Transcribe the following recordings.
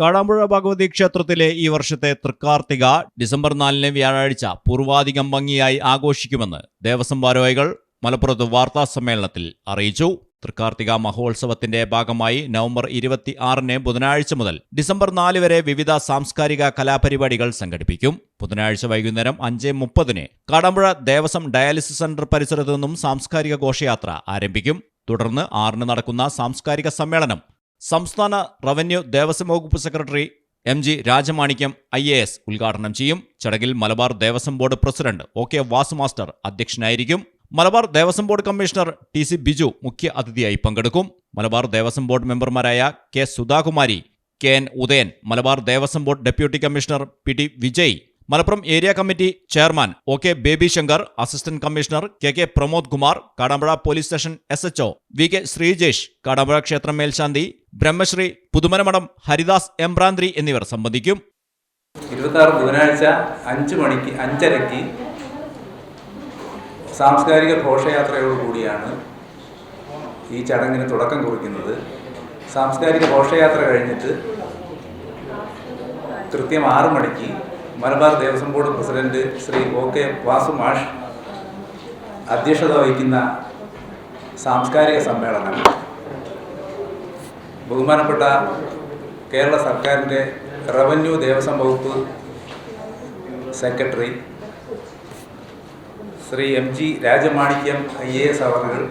കാടാമ്പുഴ ഭഗവതി ക്ഷേത്രത്തിലെ ഈ വർഷത്തെ തൃക്കാർത്തിക ഡിസംബർ നാലിന് വ്യാഴാഴ്ച പൂർവാധികം ഭംഗിയായി ആഘോഷിക്കുമെന്ന് ദേവസ്വം ഭാരവാഹികൾ മലപ്പുറത്ത് വാർത്താ സമ്മേളനത്തിൽ അറിയിച്ചു. തൃക്കാർത്തിക മഹോത്സവത്തിന്റെ ഭാഗമായി നവംബർ ഇരുപത്തി ആറിന് ബുധനാഴ്ച മുതൽ ഡിസംബർ നാല് വരെ വിവിധ സാംസ്കാരിക കലാപരിപാടികൾ സംഘടിപ്പിക്കും. ബുധനാഴ്ച വൈകുന്നേരം അഞ്ച് മുപ്പതിന് കാടാമ്പുഴ ദേവസ്വം ഡയാലിസിസ് സെന്റർ പരിസരത്തു നിന്നും സാംസ്കാരിക ഘോഷയാത്ര ആരംഭിക്കും. തുടർന്ന് ആറിന് നടക്കുന്ന സാംസ്കാരിക സമ്മേളനം സംസ്ഥാന റവന്യൂ ദേവസ്വം വകുപ്പ് secretary M G Rajamanickam I A S ഉദ്ഘാടനം ചെയ്യും. ചടങ്ങിൽ Malabar Devaswom board president O K Vasu master അധ്യക്ഷനായിരിക്കും. Malabar Devaswom board commissioner T C Biju മുഖ്യ അതിഥിയായി പങ്കെടുക്കും. മലബാർ ദേവസ്വം ബോർഡ് മെമ്പർമാരായ K Sudhakumari K N Udayan Malabar Devaswom board deputy commissioner P T Vijay Malappuram area committee chairman O K Baby Shankar assistant commissioner K K Pramod Kumar Kadampuzha police station S H O V K Sreejesh Kadampuzha ക്ഷേത്രം മേൽശാന്തി ബ്രഹ്മശ്രീ പുതുമനമഠം ഹരിദാസ് എംബ്രാന്തി എന്നിവർ സംബന്ധിക്കും. ഇരുപത്താറ് ബുധനാഴ്ച അഞ്ച് മണിക്ക് അഞ്ചരയ്ക്ക് സാംസ്കാരിക ഘോഷയാത്രയോടുകൂടിയാണ് ഈ ചടങ്ങിന് തുടക്കം കുറിക്കുന്നത്. സാംസ്കാരിക ഘോഷയാത്ര കഴിഞ്ഞിട്ട് കൃത്യം ആറ് മണിക്ക് Malabar Devaswom board president Shri O K Vasu മാഷ് അധ്യക്ഷത വഹിക്കുന്ന സാംസ്കാരിക സമ്മേളനം. ബഹുമാനപ്പെട്ട കേരള സർക്കാരിന്റെ റവന്യൂ ദേവസ്വം വകുപ്പ് secretary Shri M G Rajamanickam I A S അവറുകൾ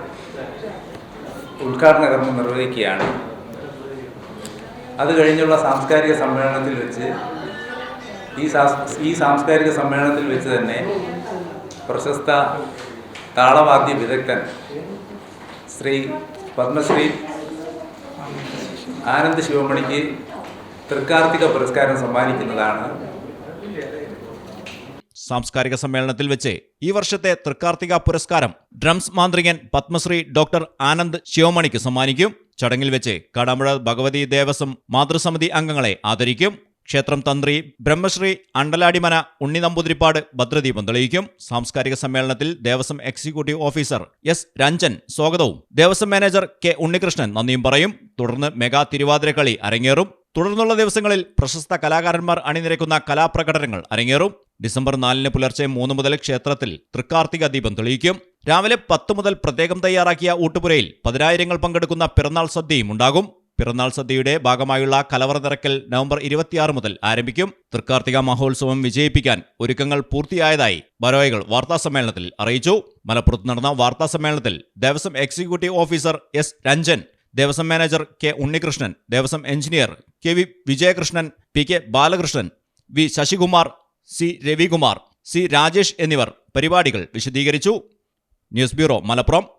ഉദ്ഘാടന കർമ്മം നിർവഹിക്കുകയാണ്. അത് കഴിഞ്ഞുള്ള സാംസ്കാരിക സമ്മേളനത്തിൽ വെച്ച് ഈ ഈ സാംസ്കാരിക സമ്മേളനത്തിൽ വെച്ച് തന്നെ പ്രശസ്ത താളവാദ്യ വിദഗ്ധൻ ശ്രീ പത്മശ്രീ ആനന്ദ് ശിവമണിക്ക് തൃക്കാർത്തിക പുരസ്കാരം സമ്മാനിക്കുന്നതാണ്. സാംസ്കാരിക സമ്മേളനത്തിൽ വെച്ച് ഈ വർഷത്തെ തൃക്കാർത്തിക പുരസ്കാരം ഡ്രംസ് മാന്ത്രികൻ പത്മശ്രീ ഡോക്ടർ ആനന്ദ് ശിവമണിക്ക് സമ്മാനിക്കും. ചടങ്ങിൽ വെച്ച് കടമ്പുഴ ഭഗവതി ദേവസ്വം മാതൃസമിതി അംഗങ്ങളെ ആദരിക്കും. ക്ഷേത്രം തന്ത്രി ബ്രഹ്മശ്രീ അണ്ടലാടിമന ഉണ്ണി നമ്പൂതിരിപ്പാട് ഭദ്രദീപം തെളിയിക്കും. സാംസ്കാരിക സമ്മേളനത്തിൽ Devaswom executive officer S Ranjan സ്വാഗതവും. ദേവസ്വം മാനേജർ കെ ഉണ്ണികൃഷ്ണൻ നന്ദിയും പറയും. തുടർന്ന് മെഗാ തിരുവാതിരക്കളി അരങ്ങേറും. തുടർന്നുള്ള ദിവസങ്ങളിൽ പ്രശസ്ത കലാകാരന്മാർ അണിനിരക്കുന്ന കലാപ്രകടനങ്ങൾ അരങ്ങേറും. ഡിസംബർ നാലിന് പുലർച്ചെ മൂന്ന് മുതൽ ക്ഷേത്രത്തിൽ തൃക്കാർത്തിക ദീപം തെളിയിക്കും. രാവിലെ പത്ത് മുതൽ പ്രത്യേകം തയ്യാറാക്കിയ ഊട്ടുപുരയിൽ പതിനായിരങ്ങൾ പങ്കെടുക്കുന്ന പിറന്നാൾ സദ്യയും ഉണ്ടാകും. പിറന്നാൾ സദ്യയുടെ ഭാഗമായുള്ള കലവറ നിറക്കൽ നവംബർ ഇരുപത്തിയാറ് മുതൽ ആരംഭിക്കും. തൃക്കാർത്തിക മഹോത്സവം വിജയിപ്പിക്കാൻ ഒരുക്കങ്ങൾ പൂർത്തിയായതായി ഭാരവാഹികൾ വാർത്താസമ്മേളനത്തിൽ അറിയിച്ചു. മലപ്പുറത്ത് നടന്ന വാർത്താസമ്മേളനത്തിൽ Devaswom executive officer S Ranjan Devaswom manager K Unnikrishnan Devaswom engineer K V Vijayakrishnan P K Balakrishnan V Sasikumar C Ravikumar C Rajesh എന്നിവർ പരിപാടികൾ വിശദീകരിച്ചു. News bureau Malappuram.